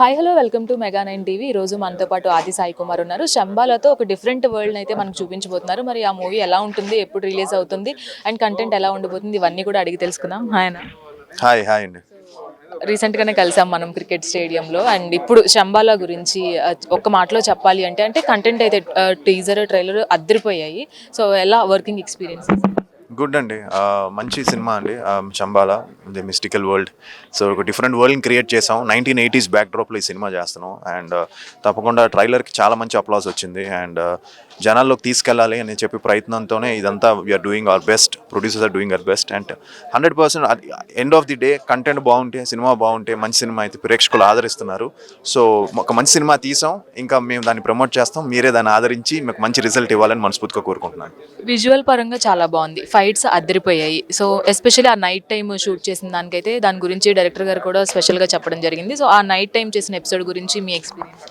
Hi hello welcome to mega nine TV ఈ రోజు మనతో పాటు ఆది సాయి కుమార్ ఉన్నారు. శంబాలతో ఒక డిఫరెంట్ వరల్డ్ అయితే మనకు చూపించబోతున్నారు. మరి ఆ మూవీ ఎలా ఉంటుంది ఎప్పుడు రిలీజ్ అవుతుంది అండ్ కంటెంట్ ఎలా ఉండబోతుంది ఇవన్నీ కూడా అడిగి తెలుసుకుందాం. ఆయన హాయ్ హాయ్ అండి. రీసెంట్గానే కలిసాం మనం క్రికెట్ స్టేడియంలో అండ్ ఇప్పుడు శంబాలా గురించి ఒక్క మాటలో చెప్పాలి అంటే అంటే కంటెంట్ అయితే టీజర్ ట్రైలర్ అద్దరిపోయాయి. సో ఎలా వర్కింగ్ ఎక్స్పీరియన్స్ గుడ్ అండి. మంచి సినిమా అండి. Chambala Chambala the mystical world. So ఒక డిఫరెంట్ వరల్డ్ని క్రియేట్ చేసాం. నైన్టీన్ ఎయిటీస్ బ్యాక్ డ్రాప్లో ఈ సినిమా చేస్తున్నాం. అండ్ తప్పకుండా ట్రైలర్కి చాలా మంచి అప్లాస్ వచ్చింది. అండ్ జనాల్లోకి తీసుకెళ్ళాలి అని చెప్పి ప్రయత్నంతోనే ఇదంతా we're doing our best producers are doing our best and hundred percent end of the day content బాగుంటే సినిమా బాగుంటే మంచి సినిమా అయితే ప్రేక్షకులు ఆదరిస్తున్నారు. సో ఒక మంచి సినిమా తీసాం. ఇంకా మేము దాన్ని ప్రమోట్ చేస్తాం. మీరే దాన్ని ఆదరించి మీకు మంచి రిజల్ట్ ఇవ్వాలని మనస్ఫూర్తిగా కోరుకుంటున్నాను. విజువల్ పరంగా చాలా బాగుంది. ఫైట్స్ అదిరిపోయాయి. సో ఎస్పెషల్లీ ఆ నైట్ టైం షూట్ చేసిన దానికైతే దాని గురించి డైరెక్టర్ గారు కూడా స్పెషల్గా చెప్పడం జరిగింది. సో ఆ నైట్ టైం చేసిన ఎపిసోడ్ గురించి మీ ఎక్స్పీరియన్స్?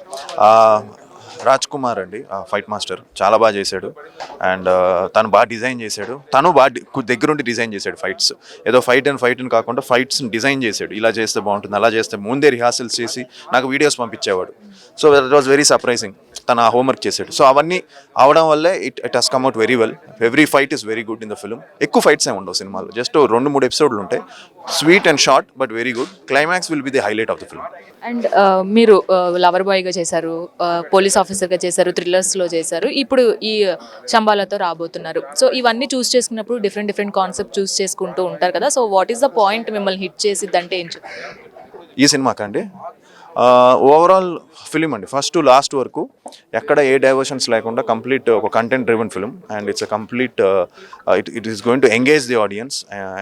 రాజ్ కుమార్ అండి ఫైట్ మాస్టర్. చాలా బాగా చేశాడు. అండ్ తను బాగా డిజైన్ చేశాడు. తను బాగా డి- దగ్గరుండి డిజైన్ చేశాడు ఫైట్స్. ఏదో ఫైట్ అండ్ ఫైట్ అని కాకుండా ఫైట్స్ని డిజైన్ చేశాడు. ఇలా చేస్తే బాగుంటుంది అలా చేస్తే ముందే రిహార్సల్స్ చేసి నాకు videos పంపించేవాడు. So that was very surprising తన హోంవర్క్ చేశాడు. సో అవన్నీ అవడం వల్లే it it has come out very well every fight is very good in the film ఎక్కువ ఫైట్స్ ఏమి ఉండవు సినిమాలో జస్ట్ రెండు మూడు ఎపిసోడ్లు ఉంటాయి. Sweet and short but very good climax will be the highlight of the film and మీరు lover బాయ్గా చేశారు పోలీస్ ఆఫీసర్గా చేశారు థ్రిల్లర్స్లో చేశారు. ఇప్పుడు ఈ కుటుంబాలతో రాబోతున్నారు. సో ఇవన్నీ చూస్ చేసుకున్నప్పుడు డిఫరెంట్ డిఫరెంట్ కాన్సెప్ట్ చూస్ చేసుకుంటూ ఉంటారు కదా. So what is the point మిమ్మల్ని హిట్ చేసిద్దంటే ఏం ఈ సినిమాకండి ఓవరాల్ ఫిలిం అండి. ఫస్ట్ టు లాస్ట్ వరకు ఎక్కడ ఏ డైవర్షన్స్ లేకుండా కంప్లీట్ ఒక content driven film and it's a complete it it is going to engage the audience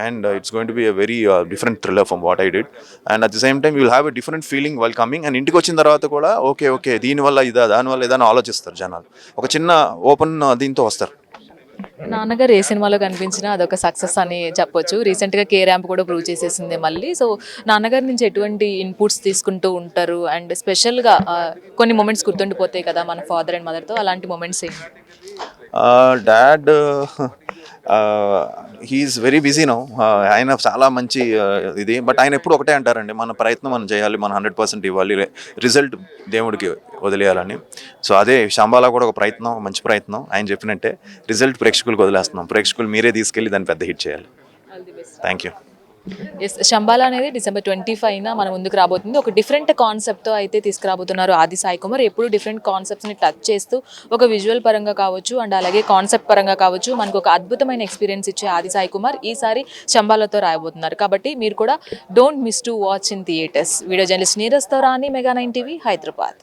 and it's going to be a very different thriller from what I did and at the same time you have a different feeling well coming and ఇంటికి వచ్చిన తర్వాత కూడా okay okay దీనివల్ల ఇదా దానివల్ల ఏదైనా ఆలోచిస్తారు జనాలు. ఒక చిన్న ఓపెన్ దీంతో వస్తారు. నాన్నగారు ఏ సినిమాలో కనిపించినా అదొక సక్సెస్ అని చెప్పొచ్చు. రీసెంట్గా కే ర్యాంప్ కూడా ప్రూవ్ చేసేసింది మళ్ళీ. సో నాన్నగారి నుంచి ఎటువంటి ఇన్పుట్స్ తీసుకుంటూ ఉంటారు? అండ్ స్పెషల్గా కొన్ని మూమెంట్స్ గుర్తుండిపోతాయి కదా మన ఫాదర్ అండ్ మదర్తో అలాంటి మూమెంట్స్ ఏంటి dad he is very busy no ఆయన చాలా మంచి ఇది. బట్ ఆయన ఎప్పుడు ఒకటే అంటారండి మన ప్రయత్నం మనం చేయాలి మన హండ్రెడ్ పర్సెంట్ ఇవ్వాలి రిజల్ట్ దేవుడికి వదిలేయాలని. సో అదే శంబాలా కూడా ఒక ప్రయత్నం మంచి ప్రయత్నం. ఆయన చెప్పినట్టే రిజల్ట్ ప్రేక్షకులకు వదిలేస్తున్నాం. ప్రేక్షకులు మీరే తీసుకెళ్ళి దాన్ని పెద్ద హిట్ చేయాలి. థ్యాంక్ యూ ఎస్ శంబాల అనేది డిసెంబర్ ట్వంటీ ఫైవ్న మన ముందుకు రాబోతుంది. ఒక డిఫరెంట్ కాన్సెప్ట్తో అయితే తీసుకురాబోతున్నారు ఆది సాయి కుమార్. ఎప్పుడు డిఫరెంట్ కాన్సెప్ట్స్ని టచ్ చేస్తూ ఒక విజువల్ పరంగా కావచ్చు అండ్ అలాగే కాన్సెప్ట్ పరంగా కావచ్చు మనకు ఒక అద్భుతమైన ఎక్స్పీరియన్స్ ఇచ్చే ఆది సాయి కుమార్ ఈసారి శంబాలతో రాయబోతున్నారు. కాబట్టి మీరు కూడా don't miss to watch in theatres video journalist నీరజ్తో రాని మెగా నైన్ టీవీ హైదరాబాద్